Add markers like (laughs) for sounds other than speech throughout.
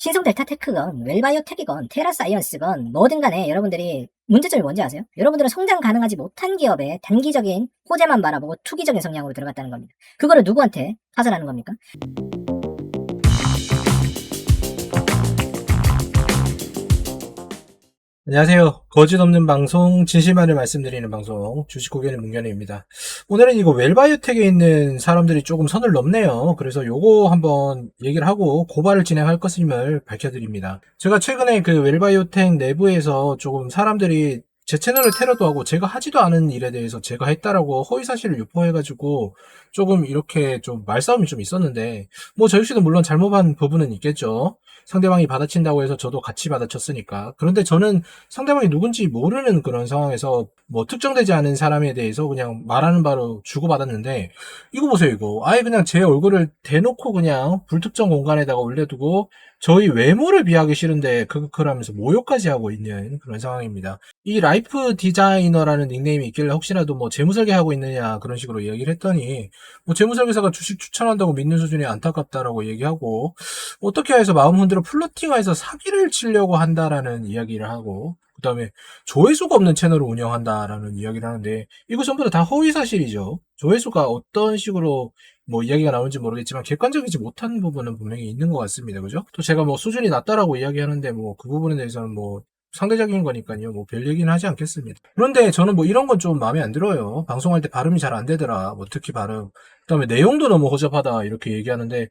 신성 델타 테크건, 웰바이오텍이건, 테라 사이언스건 뭐든 간에 여러분들이 문제점이 뭔지 아세요? 여러분들은 성장 가능하지 못한 기업에 단기적인 호재만 바라보고 투기적인 성향으로 들어갔다는 겁니다. 그거를 누구한테 파산하는 겁니까? 안녕하세요. 거짓 없는 방송, 진실만을 말씀드리는 방송, 주식고견의 문견입니다. 오늘은 이거 웰바이오텍에 있는 사람들이 조금 선을 넘네요. 그래서 요거 한번 얘기를 하고 고발을 진행할 것임을 밝혀드립니다. 제가 최근에 그 웰바이오텍 내부에서 조금 사람들이 제 채널을 테러도 하고 제가 하지도 않은 일에 대해서 제가 했다라고 허위 사실을 유포해가지고 조금 이렇게 좀 말싸움이 좀 있었는데 뭐 저 역시도 물론 잘못한 부분은 있겠죠. 상대방이 받아친다고 해서 저도 같이 받아쳤으니까. 그런데 저는 상대방이 누군지 모르는 그런 상황에서 뭐 특정되지 않은 사람에 대해서 그냥 말하는 바로 주고받았는데 이거 보세요 이거 아예 그냥 제 얼굴을 대놓고 그냥 불특정 공간에다가 올려두고 저희 외모를 비하기 싫은데 크크크라면서 모욕까지 하고 있는 그런 상황입니다. 이 라이프 디자이너라는 닉네임이 있길래 혹시라도 뭐 재무설계 하고 있느냐 그런 식으로 얘기를 했더니 뭐 재무설계사가 주식 추천한다고 믿는 수준이 안타깝다라고 얘기하고 어떻게 해서 마음 흔들어 플러팅해서 사기를 치려고 한다라는 이야기를 하고 그 다음에 조회수가 없는 채널을 운영한다라는 이야기를 하는데 이거 전부 다, 다 허위 사실이죠. 조회수가 어떤 식으로 뭐 이야기가 나오는지 모르겠지만 객관적이지 못한 부분은 분명히 있는 것 같습니다. 그죠? 또 제가 뭐 수준이 낮다라고 이야기하는데 뭐 그 부분에 대해서는 뭐 상대적인 거니까요. 뭐 별 얘기는 하지 않겠습니다. 그런데 저는 뭐 이런 건 좀 마음에 안 들어요. 방송할 때 발음이 잘 안 되더라. 뭐 특히 발음. 그 다음에 내용도 너무 허접하다 이렇게 얘기하는데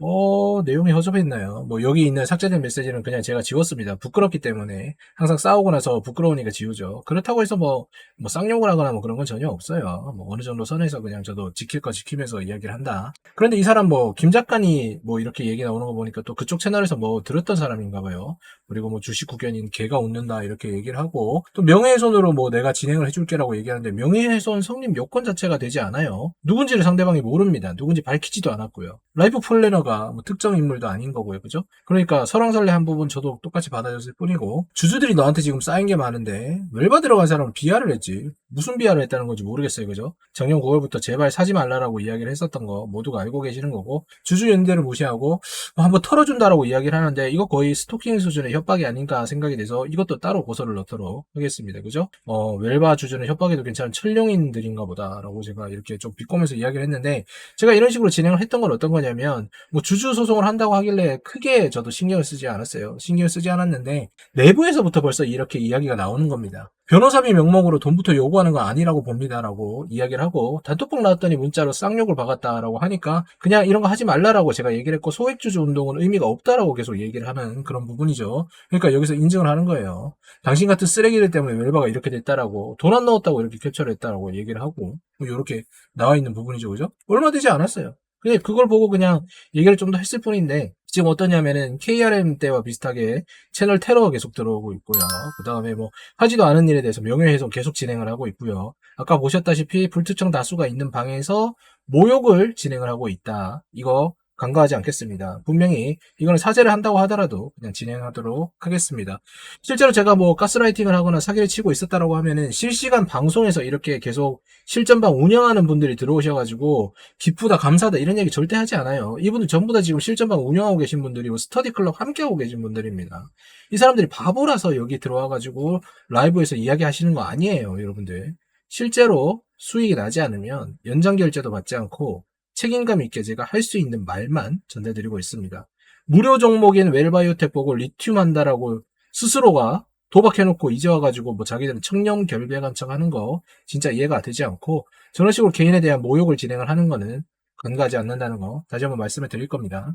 어 내용이 허접했나요? 뭐 여기 있는 삭제된 메시지는 그냥 제가 지웠습니다. 부끄럽기 때문에 항상 싸우고 나서 부끄러우니까 지우죠. 그렇다고 해서 뭐, 뭐 쌍욕을 하거나 뭐 그런 건 전혀 없어요. 뭐 어느 정도 선에서 그냥 저도 지킬 거 지키면서 이야기를 한다. 그런데 이 사람 뭐 김 작가니 뭐 이렇게 얘기 나오는 거 보니까 또 그쪽 채널에서 뭐 들었던 사람인가 봐요. 그리고 뭐 주식 구견인 개가 웃는다 이렇게 얘기를 하고 또 명예훼손으로 뭐 내가 진행을 해줄게라고 얘기하는데 명예훼손 성립 요건 자체가 되지 않아요. 누군지를 상대방이 모릅니다. 누군지 밝히지도 않았고요. 라이프 플래너 가 뭐 특정 인물도 아닌 거고요. 그죠? 그러니까 설왕설래한 부분 저도 똑같이 받아줬을 뿐이고 주주들이 너한테 지금 쌓인 게 많은데 웰바 들어간 사람은 비하를 했지. 무슨 비하를 했다는 건지 모르겠어요. 그죠? 작년 9월부터 제발 사지 말라라고 이야기를 했었던 거 모두가 알고 계시는 거고 주주 연대를 무시하고 뭐 한번 털어준다라고 이야기를 하는데 이거 거의 스토킹 수준의 협박이 아닌가 생각이 돼서 이것도 따로 고소를 넣도록 하겠습니다. 그죠? 어, 웰바 주주는 협박에도 괜찮은 철룡인들인가 보다라고 제가 이렇게 좀 비꼬면서 이야기를 했는데 제가 이런 식으로 진행을 했던 건 어떤 거냐면 뭐 주주 소송을 한다고 하길래 크게 저도 신경을 쓰지 않았어요. 신경을 쓰지 않았는데 내부에서부터 벌써 이렇게 이야기가 나오는 겁니다. 변호사비 명목으로 돈부터 요구하는 건 아니라고 봅니다라고 이야기를 하고 단톡방 나왔더니 문자로 쌍욕을 박았다라고 하니까 그냥 이런 거 하지 말라라고 제가 얘기를 했고 소액주주 운동은 의미가 없다라고 계속 얘기를 하는 그런 부분이죠. 그러니까 여기서 인증을 하는 거예요. 당신 같은 쓰레기들 때문에 웰바가 이렇게 됐다라고 돈 안 넣었다고 이렇게 캡처를 했다라고 얘기를 하고 뭐 이렇게 나와 있는 부분이죠, 그죠? 얼마 되지 않았어요. 근데 그걸 보고 그냥 얘기를 좀 더 했을 뿐인데 지금 어떠냐면은 KRM 때와 비슷하게 채널 테러가 계속 들어오고 있고요. 그 다음에 뭐 하지도 않은 일에 대해서 명예훼손 계속 진행을 하고 있고요. 아까 보셨다시피 불특정 다수가 있는 방에서 모욕을 진행을 하고 있다. 이거 간과하지 않겠습니다. 분명히 이거는 사죄를 한다고 하더라도 그냥 진행하도록 하겠습니다. 실제로 제가 뭐 가스라이팅을 하거나 사기를 치고 있었다라고 하면은 실시간 방송에서 이렇게 계속 실전방 운영하는 분들이 들어오셔가지고 기쁘다 감사하다 이런 얘기 절대 하지 않아요. 이분들 전부 다 지금 실전방 운영하고 계신 분들이 고 스터디 클럽 함께하고 계신 분들입니다. 이 사람들이 바보라서 여기 들어와가지고 라이브에서 이야기하시는 거 아니에요, 여러분들. 실제로 수익이 나지 않으면 연장 결제도 받지 않고 책임감 있게 제가 할 수 있는 말만 전해드리고 있습니다. 무료 종목인 웰바이오텍 보고 리튬 한다라고 스스로가 도박해놓고 이제 와가지고 뭐 자기들은 청렴 결백 한 척 하는 거 진짜 이해가 되지 않고 저런 식으로 개인에 대한 모욕을 진행을 하는 거는 간과하지 않는다는 거 다시 한번 말씀을 드릴 겁니다.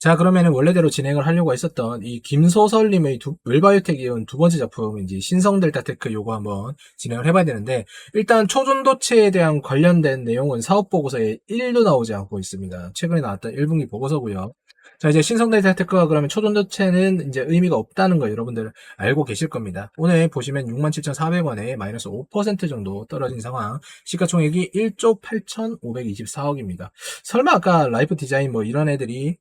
자, 그러면은 원래대로 진행을 하려고 했었던 이 김소설님의 두, 웰바이오텍 이 온 두 번째 작품, 이제 신성델타테크 요거 한번 진행을 해봐야 되는데, 일단 초전도체에 대한 관련된 내용은 사업 보고서에 1도 나오지 않고 있습니다. 최근에 나왔던 1분기 보고서고요. 자, 이제 신성델타테크가 그러면 초전도체는 이제 의미가 없다는 거 여러분들 알고 계실 겁니다. 오늘 보시면 67,400원에 마이너스 5% 정도 떨어진 상황, 시가총액이 1조 8,524억입니다. 설마 아까 라이프 디자인 뭐 이런 애들이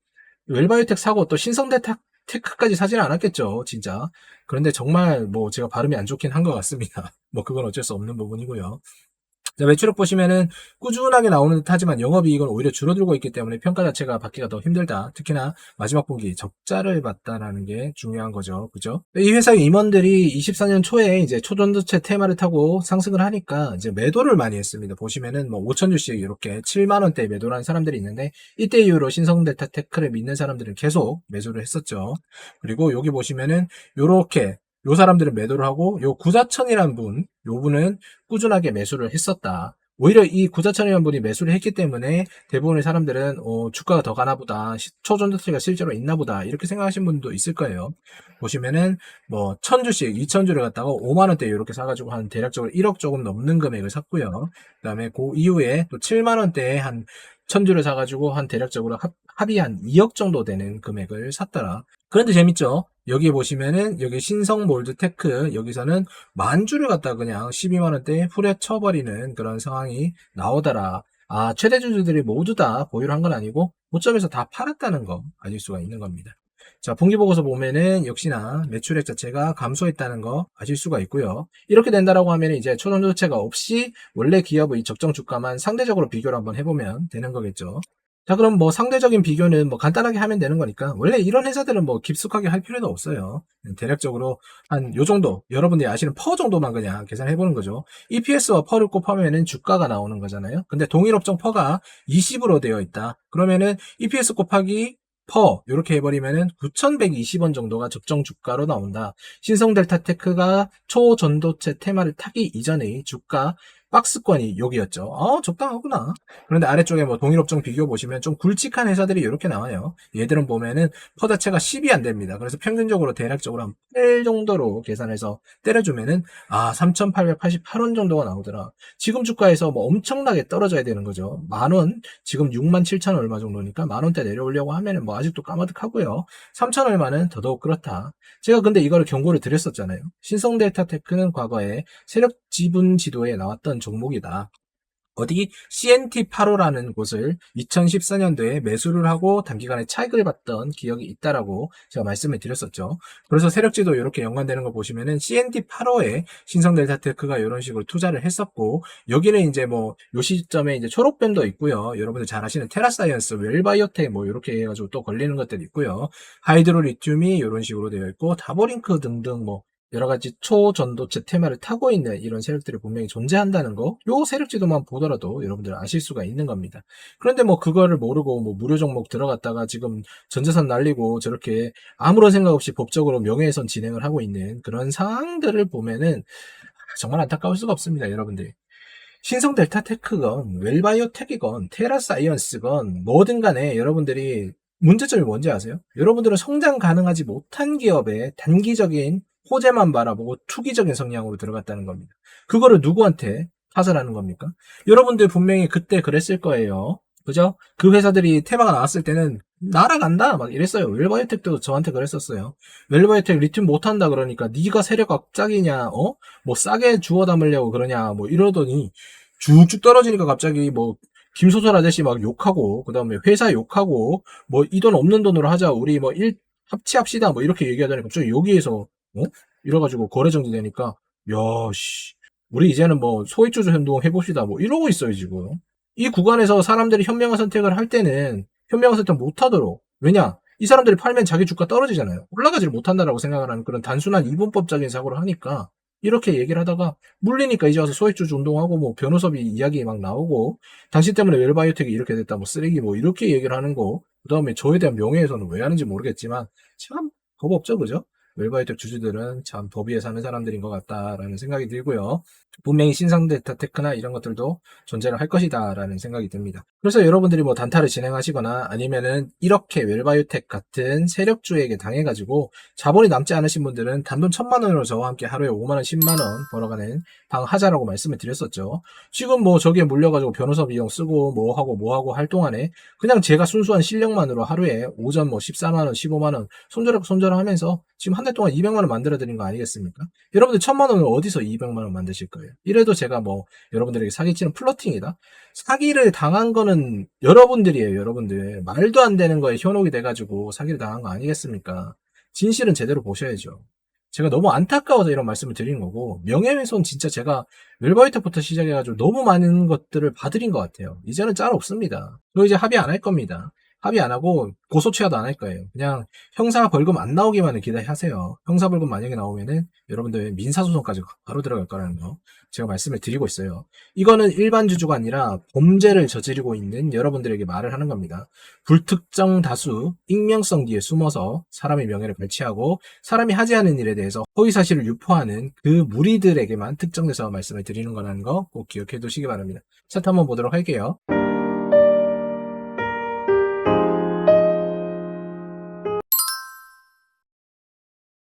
웰바이오텍 사고 또 신성대 테크까지 사지는 않았겠죠, 진짜. 그런데 정말 뭐 제가 발음이 안 좋긴 한 것 같습니다. (laughs) 뭐 그건 어쩔 수 없는 부분이고요. 자, 매출액 보시면은 꾸준하게 나오는 듯 하지만 영업이익은 오히려 줄어들고 있기 때문에 평가 자체가 받기가 더 힘들다. 특히나 마지막 분기 적자를 봤다라는 게 중요한 거죠. 그죠? 이 회사의 임원들이 24년 초에 이제 초전도체 테마를 타고 상승을 하니까 이제 매도를 많이 했습니다. 보시면은 뭐 5천 주씩 이렇게 7만 원대 매도를 한 사람들이 있는데 이때 이후로 신성 델타 테크를 믿는 사람들은 계속 매수를 했었죠. 그리고 여기 보시면은 요렇게 요 사람들은 매도를 하고 요 구자천이란 분, 요 분은 꾸준하게 매수를 했었다. 오히려 이 구자천이라는 분이 매수를 했기 때문에 대부분의 사람들은 어, 주가가 더 가나 보다. 시- 초전도체가 실제로 있나 보다. 이렇게 생각하시는 분도 있을 거예요. 보시면은 뭐 1000주씩 2000주를 갖다가 5만 원대 이렇게 사가지고 한 대략적으로 1억 조금 넘는 금액을 샀고요. 그다음에 그 이후에 또 7만 원대에 한 1000주를 사가지고 한 대략적으로 합, 합이 한 2억 정도 되는 금액을 샀더라. 그런데 재밌죠? 여기 보시면은 여기 신성 몰드 테크 여기서는 만주를 갖다 그냥 12만원대에 후려 쳐버리는 그런 상황이 나오더라. 아, 최대 주주들이 모두 다 보유를 한 건 아니고, 고점에서 다 팔았다는 거 아실 수가 있는 겁니다. 자, 분기보고서 보면은 역시나 매출액 자체가 감소했다는 거 아실 수가 있고요. 이렇게 된다라고 하면 이제 초전도체가 없이 원래 기업의 적정 주가만 상대적으로 비교를 한번 해보면 되는 거겠죠. 자, 그럼 뭐 상대적인 비교는 뭐 간단하게 하면 되는 거니까 원래 이런 회사들은 뭐 깊숙하게 할 필요도 없어요. 대략적으로 한 요 정도 여러분들이 아시는 퍼 정도만 그냥 계산해 보는 거죠. EPS와 퍼를 곱하면은 주가가 나오는 거잖아요. 근데 동일 업종 퍼가 20으로 되어 있다. 그러면은 EPS 곱하기 퍼 이렇게 해버리면은 9,120원 정도가 적정 주가로 나온다. 신성 델타 테크가 초전도체 테마를 타기 이전의 주가 박스권이 여기였죠. 아 적당하구나. 그런데 아래쪽에 뭐 동일 업종 비교 보시면 좀 굵직한 회사들이 이렇게 나와요. 얘들은 보면은 퍼 자체가 10이 안 됩니다. 그래서 평균적으로 대략적으로 한 8 정도로 계산해서 때려주면은 아 3,888원 정도가 나오더라. 지금 주가에서 뭐 엄청나게 떨어져야 되는 거죠. 만 원, 지금 6만 7천 얼마 정도니까 만 원대 내려오려고 하면은 뭐 아직도 까마득하고요. 3천 얼마는 더더욱 그렇다. 제가 근데 이거를 경고를 드렸었잖아요. 신성 데이터 테크는 과거에 세력 지분 지도에 나왔던 종목이다. 어디 CNT85라는 곳을 2014년도에 매수를 하고 단기간에 차익을 봤던 기억이 있다라고 제가 말씀을 드렸었죠. 그래서 세력지도 이렇게 연관되는 거 보시면은 CNT85에 신성델타테크가 이런 식으로 투자를 했었고 여기는 이제 뭐 요 시점에 이제 초록뱀도 있고요. 여러분들 잘 아시는 테라사이언스, 웰바이오텍 뭐 이렇게 해가지고 또 걸리는 것들이 있고요. 하이드로리튬이 이런 식으로 되어 있고 다보링크 등등 뭐 여러 가지 초전도체 테마를 타고 있는 이런 세력들이 분명히 존재한다는 거, 요 세력 지도만 보더라도 여러분들 아실 수가 있는 겁니다. 그런데 뭐 그거를 모르고 뭐 무료 종목 들어갔다가 지금 전재산 날리고 저렇게 아무런 생각 없이 법적으로 명예훼손 진행을 하고 있는 그런 상황들을 보면은 정말 안타까울 수가 없습니다, 여러분들. 신성 델타 테크건, 웰바이오 텍이건, 테라 사이언스건 뭐든 간에 여러분들이 문제점이 뭔지 아세요? 여러분들은 성장 가능하지 못한 기업에 단기적인 호재만 바라보고 투기적인 성향으로 들어갔다는 겁니다. 그거를 누구한테 타설하는 겁니까? 여러분들 분명히 그때 그랬을 거예요. 그죠? 그 회사들이 테마가 나왔을 때는 날아간다 막 이랬어요. 웰바이오텍도 저한테 그랬었어요. 웰바이오텍 리튬 못한다 그러니까 네가 세력 갑자기냐 어? 뭐 싸게 주워 담으려고 그러냐 뭐 이러더니 쭉쭉 떨어지니까 갑자기 뭐 김소설 아저씨 막 욕하고 그 다음에 회사 욕하고 뭐 이 돈 없는 돈으로 하자 우리 뭐 일 합치합시다 뭐 이렇게 얘기하더니 갑자기 여기에서 어? 이래가지고 거래 정지되니까 야씨 우리 이제는 뭐 소액주주 행동 해봅시다 뭐 이러고 있어요 지금 이 구간에서 사람들이 현명한 선택을 할 때는 현명한 선택 못하도록 왜냐 이 사람들이 팔면 자기 주가 떨어지잖아요 올라가지를 못한다라고 생각을 하는 그런 단순한 이분법적인 사고를 하니까 이렇게 얘기를 하다가 물리니까 이제 와서 소액주주 운동하고 뭐 변호사비 이야기 막 나오고 당신 때문에 웰바이오텍이 이렇게 됐다 뭐 쓰레기 뭐 이렇게 얘기를 하는 거 그 다음에 저에 대한 명예훼손은 왜 하는지 모르겠지만 참 겁 없죠 그죠? 웰바이오텍 주주들은 참법 위에 사는 사람들인 것 같다라는 생각이 들고요. 분명히 신상 데이터 테크나 이런 것들도 존재를 할 것이다라는 생각이 듭니다. 그래서 여러분들이 뭐 단타를 진행하시거나 아니면은 이렇게 웰바이오텍 같은 세력주에게 당해가지고 자본이 남지 않으신 분들은 단돈 천만 원으로 저와 함께 하루에 5만 원, 10만 원 벌어가는 방하자라고 말씀을 드렸었죠. 지금 뭐 저기에 물려가지고 변호사 비용 쓰고 뭐 하고 뭐 하고 할 동안에 그냥 제가 순수한 실력만으로 하루에 오전 뭐 14만 원, 15만 원 손절하고 손절하면서 지금 한달 동안 200만 원 만들어 드린 거 아니겠습니까? 여러분들 천만 원을 어디서 200만 원 만드실 거예요? 이래도 제가 뭐 여러분들에게 사기치는 플러팅이다. 사기를 당한 거는 여러분들이에요, 여러분들. 말도 안 되는 거에 현혹이 돼 가지고 사기를 당한 거 아니겠습니까? 진실은 제대로 보셔야죠. 제가 너무 안타까워서 이런 말씀을 드리는 거고 명예훼손 진짜 제가 웰바이트부터 시작해가지고 너무 많은 것들을 봐드린 것 같아요. 이제는 짤 없습니다. 저 이제 합의 안 할 겁니다. 합의 안 하고 고소 취하도 안 할 거예요. 그냥 형사 벌금 안 나오기만을 기대하세요. 형사 벌금 만약에 나오면은 여러분들 민사 소송까지 바로 들어갈 거라는 거 제가 말씀을 드리고 있어요. 이거는 일반 주주가 아니라 범죄를 저지르고 있는 여러분들에게 말을 하는 겁니다. 불특정 다수, 익명성 뒤에 숨어서 사람의 명예를 갈취하고 사람이 하지 않은 일에 대해서 허위 사실을 유포하는 그 무리들에게만 특정돼서 말씀을 드리는 거라는 거 꼭 기억해 두시기 바랍니다. 차트 한번 보도록 할게요.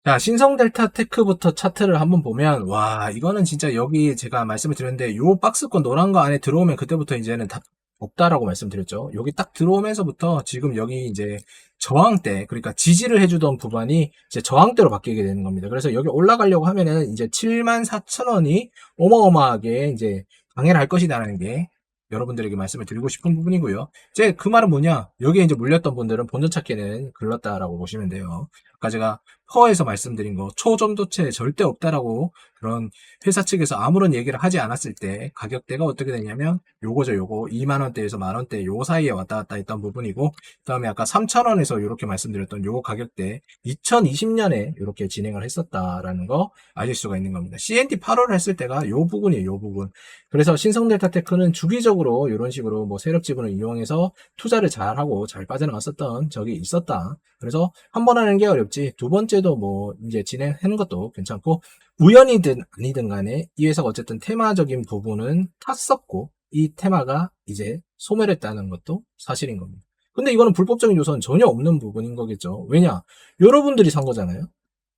자, 신성 델타 테크부터 차트를 한번 보면, 와, 이거는 진짜 여기 제가 말씀을 드렸는데, 요 박스권 노란 거 안에 들어오면 그때부터 이제는 다 없다라고 말씀드렸죠. 여기 딱 들어오면서부터 지금 여기 이제 저항대, 그러니까 지지를 해주던 부분이 이제 저항대로 바뀌게 되는 겁니다. 그래서 여기 올라가려고 하면은 이제 7만 4천 원이 어마어마하게 이제 강해를 할 것이다라는 게 여러분들에게 말씀을 드리고 싶은 부분이고요. 이제 그 말은 뭐냐? 여기에 이제 물렸던 분들은 본전 찾기는 글렀다라고 보시면 돼요. 아까 제가 퍼에서 말씀드린 거 초전도체 절대 없다라고 그런 회사 측에서 아무런 얘기를 하지 않았을 때 가격대가 어떻게 되냐면 요거죠 요거 2만원대에서 만원대 요 사이에 왔다 갔다 했던 부분이고 그 다음에 아까 3천원에서 이렇게 말씀드렸던 요거 가격대 2020년에 이렇게 진행을 했었다라는 거 아실 수가 있는 겁니다. CNT 8월 했을 때가 요 부분이에요 요 부분 그래서 신성델타테크는 주기적으로 이런 식으로 뭐 세력 지분을 이용해서 투자를 잘하고 잘 빠져나갔었던 적이 있었다. 그래서 한 번 하는 게 어렵지 두 번째도 뭐 이제 진행하는 것도 괜찮고 우연이든 아니든 간에 이 회사가 어쨌든 테마적인 부분은 탔었고 이 테마가 이제 소멸했다는 것도 사실인 겁니다. 근데 이거는 불법적인 요소는 전혀 없는 부분인 거겠죠. 왜냐? 여러분들이 산 거잖아요.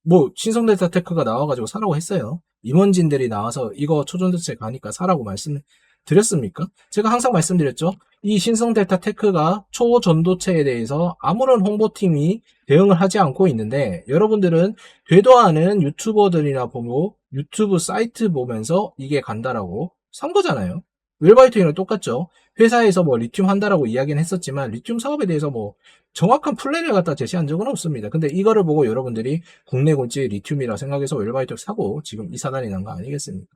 뭐 신성델타 테크가 나와가지고 사라고 했어요. 임원진들이 나와서 이거 초전도체 가니까 사라고 말씀드렸습니까? 제가 항상 말씀드렸죠. 이 신성델타 테크가 초전도체에 대해서 아무런 홍보팀이 대응을 하지 않고 있는데 여러분들은 되도 않은 유튜버들이나 보고 유튜브 사이트 보면서 이게 간다라고 산 거잖아요. 웰바이트랑 똑같죠. 회사에서 뭐 리튬 한다라고 이야기는 했었지만 리튬 사업에 대해서 뭐 정확한 플랜을 갖다 제시한 적은 없습니다. 근데 이거를 보고 여러분들이 국내 곤지 리튬이라 생각해서 웰바이트 사고 지금 이 사단이 난 거 아니겠습니까?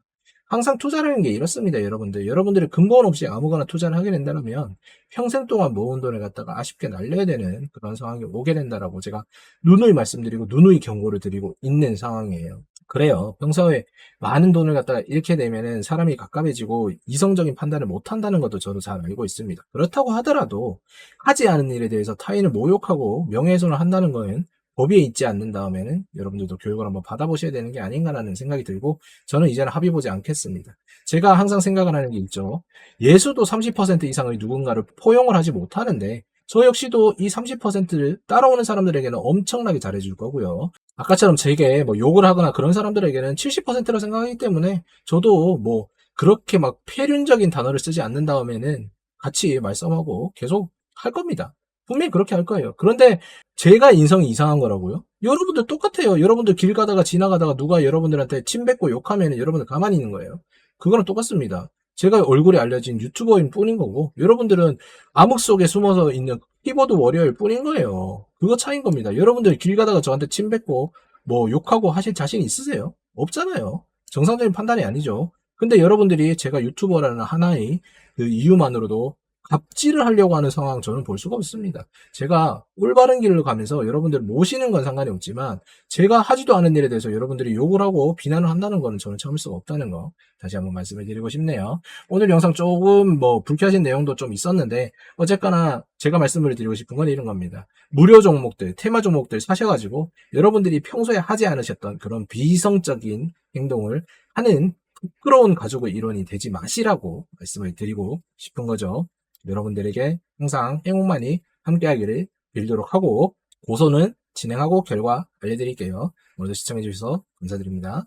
항상 투자라는 게 이렇습니다, 여러분들. 여러분들이 근본 없이 아무거나 투자를 하게 된다면 평생 동안 모은 돈을 갖다가 아쉽게 날려야 되는 그런 상황이 오게 된다라고 제가 누누이 말씀드리고 누누이 경고를 드리고 있는 상황이에요. 그래요. 평소에 많은 돈을 갖다가 잃게 되면은 사람이 가깝해지고 이성적인 판단을 못 한다는 것도 저도 잘 알고 있습니다. 그렇다고 하더라도 하지 않은 일에 대해서 타인을 모욕하고 명예훼손을 한다는 거는 법에 있지 않는 다음에는 여러분들도 교육을 한번 받아보셔야 되는 게 아닌가라는 생각이 들고 저는 이제는 합의 보지 않겠습니다. 제가 항상 생각을 하는 게 있죠. 예수도 30% 이상의 누군가를 포용을 하지 못하는데 저 역시도 이 30%를 따라오는 사람들에게는 엄청나게 잘해줄 거고요. 아까처럼 제게 뭐 욕을 하거나 그런 사람들에게는 70%라 생각하기 때문에 저도 뭐 그렇게 막 폐륜적인 단어를 쓰지 않는 다음에는 같이 말씀하고 계속 할 겁니다. 분명히 그렇게 할 거예요. 그런데 제가 인성이 이상한 거라고요? 여러분들 똑같아요. 여러분들 길 가다가 지나가다가 누가 여러분들한테 침 뱉고 욕하면 여러분들 가만히 있는 거예요. 그거는 똑같습니다. 제가 얼굴이 알려진 유튜버인 뿐인 거고 여러분들은 암흑 속에 숨어서 있는 키보드 워리어일 뿐인 거예요. 그거 차인 겁니다. 여러분들 길 가다가 저한테 침 뱉고 뭐 욕하고 하실 자신 있으세요? 없잖아요. 정상적인 판단이 아니죠. 근데 여러분들이 제가 유튜버라는 하나의 그 이유만으로도 갑질을 하려고 하는 상황 저는 볼 수가 없습니다. 제가 올바른 길로 가면서 여러분들 모시는 건 상관이 없지만 제가 하지도 않은 일에 대해서 여러분들이 욕을 하고 비난을 한다는 거는 저는 참을 수가 없다는 거 다시 한번 말씀을 드리고 싶네요. 오늘 영상 조금 뭐 불쾌하신 내용도 좀 있었는데 어쨌거나 제가 말씀을 드리고 싶은 건 이런 겁니다. 무료 종목들, 테마 종목들 사셔가지고 여러분들이 평소에 하지 않으셨던 그런 비이성적인 행동을 하는 부끄러운 가족의 일원이 되지 마시라고 말씀을 드리고 싶은 거죠. 여러분들에게 항상 행운만이 함께하기를 빌도록 하고 고소는 진행하고 결과 알려드릴게요. 오늘도 시청해주셔서 감사드립니다.